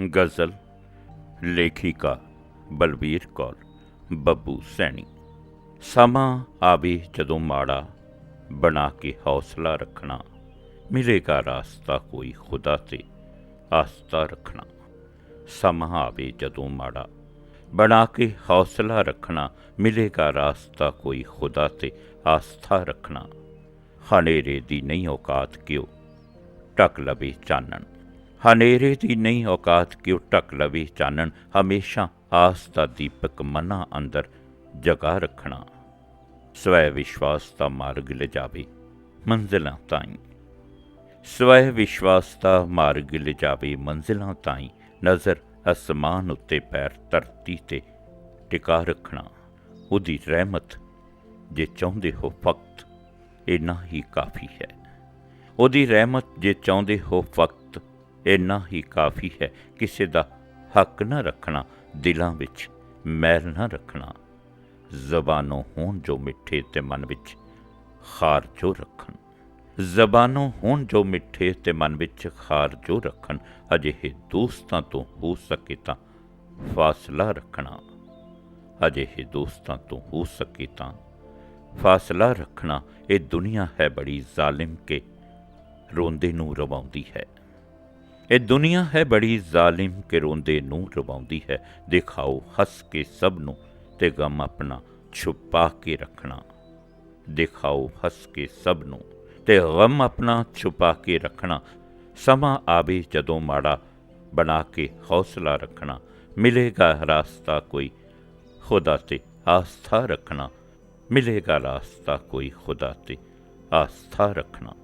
ਗਜ਼ਲ, ਲੇਖਿਕਾ ਬਲਬੀਰ ਕੌਰ, ਬੱਬੂ ਸੈਣੀ। ਸਮਾਂ ਆਵੇ ਜਦੋਂ ਮਾੜਾ, ਬਣਾ ਕੇ ਹੌਸਲਾ ਰੱਖਣਾ। ਮਿਲੇਗਾ ਰਾਸਤਾ ਕੋਈ ਖੁਦਾ ਤੇ, ਆਸਤਾ ਰੱਖਣਾ। ਸਮਾਂ ਆਵੇ ਜਦੋਂ ਮਾੜਾ, ਬਣਾ ਕੇ ਹੌਸਲਾ ਰੱਖਣਾ। ਮਿਲੇਗਾ ਰਾਸਤਾ ਕੋਈ ਖੁਦਾ ਤੇ, ਆਸਥਾ ਰੱਖਣਾ। ਹਨੇਰੇ ਦੀ ਨਹੀਂ ਔਕਾਤ ਕਿਉ? ਟਕ ਲਵੇ ਚਾਨਣ। ਹਨੇਰੇ ਦੀ ਨਹੀਂ ਔਕਾਤ ਕਿਉ ਟਕ ਲਵੇ ਚਾਨਣ? ਹਮੇਸ਼ਾ ਆਸ ਦਾ ਦੀਪਕ ਮਨਾਂ ਅੰਦਰ ਜਗਾ ਰੱਖਣਾ। ਸਵੈ ਵਿਸ਼ਵਾਸ ਦਾ ਮਾਰਗ ਲਿਜਾਵੇ ਮੰਜ਼ਿਲਾਂ ਤਾਈਂ। ਸਵੈ ਵਿਸ਼ਵਾਸ ਦਾ ਮਾਰਗ ਲਿਜਾਵੇ ਮੰਜ਼ਿਲਾਂ ਤਾਈਂ। ਨਜ਼ਰ ਅਸਮਾਨ ਉੱਤੇ ਪੈਰ ਧਰਤੀ ਤੇ ਟਿਕਾ ਰੱਖਣਾ। ਉਹਦੀ ਰਹਿਮਤ ਜੇ ਚਾਹੁੰਦੇ ਹੋ ਫਕਤ ਇੰਨਾ ਹੀ ਕਾਫੀ ਹੈ। ਉਹਦੀ ਰਹਿਮਤ ਜੇ ਚਾਹੁੰਦੇ ਹੋ ਫਕਤ ਇੰਨਾ ਹੀ ਕਾਫੀ ਹੈ। ਕਿਸੇ ਦਾ ਹੱਕ ਨਾ ਰੱਖਣਾ, ਦਿਲਾਂ ਵਿੱਚ ਮੈਲ ਨਾ ਰੱਖਣਾ। ਜ਼ਬਾਨੋਂ ਹੋਣ ਜੋ ਮਿੱਠੇ ਤੇ ਮਨ ਵਿੱਚ ਖਾਰ ਜੋ ਰੱਖਣ। ਜ਼ਬਾਨੋਂ ਹੋਣ ਜੋ ਮਿੱਠੇ ਤੇ ਮਨ ਵਿੱਚ ਖਾਰ ਜੋ ਰੱਖਣ। ਅਜਿਹੇ ਦੋਸਤਾਂ ਤੋਂ ਹੋ ਸਕੇ ਤਾਂ ਫਾਸਲਾ ਰੱਖਣਾ। ਅਜਿਹੇ ਦੋਸਤਾਂ ਤੋਂ ਹੋ ਸਕੇ ਤਾਂ ਫਾਸਲਾ ਰੱਖਣਾ। ਇਹ ਦੁਨੀਆ ਹੈ ਬੜੀ ਜ਼ਾਲਿਮ ਕੇ ਰੋਂਦੇ ਨੂੰ ਰਵਾਉਂਦੀ ਹੈ। ਇਹ ਦੁਨੀਆ ਹੈ ਬੜੀ ਜ਼ਾਲਿਮ ਕਿ ਰੋਂਦੇ ਨੂੰ ਰਵਾਉਂਦੀ ਹੈ। ਦਿਖਾਓ ਹੱਸ ਕੇ ਸਭ ਨੂੰ ਤੇ ਗਮ ਆਪਣਾ ਛੁਪਾ ਕੇ ਰੱਖਣਾ। ਦਿਖਾਓ ਹੱਸ ਕੇ ਸਭ ਨੂੰ ਤੇ ਗਮ ਆਪਣਾ ਛੁਪਾ ਕੇ ਰੱਖਣਾ। ਸਮਾਂ ਆਵੇ ਜਦੋਂ ਮਾੜਾ ਬਣਾ ਕੇ ਹੌਸਲਾ ਰੱਖਣਾ। ਮਿਲੇਗਾ ਰਾਸਤਾ ਕੋਈ ਖੁਦਾ ਤੇ ਆਸਥਾ ਰੱਖਣਾ। ਮਿਲੇਗਾ ਰਾਸਤਾ ਕੋਈ ਖੁਦਾ ਤੇ ਆਸਥਾ ਰੱਖਣਾ।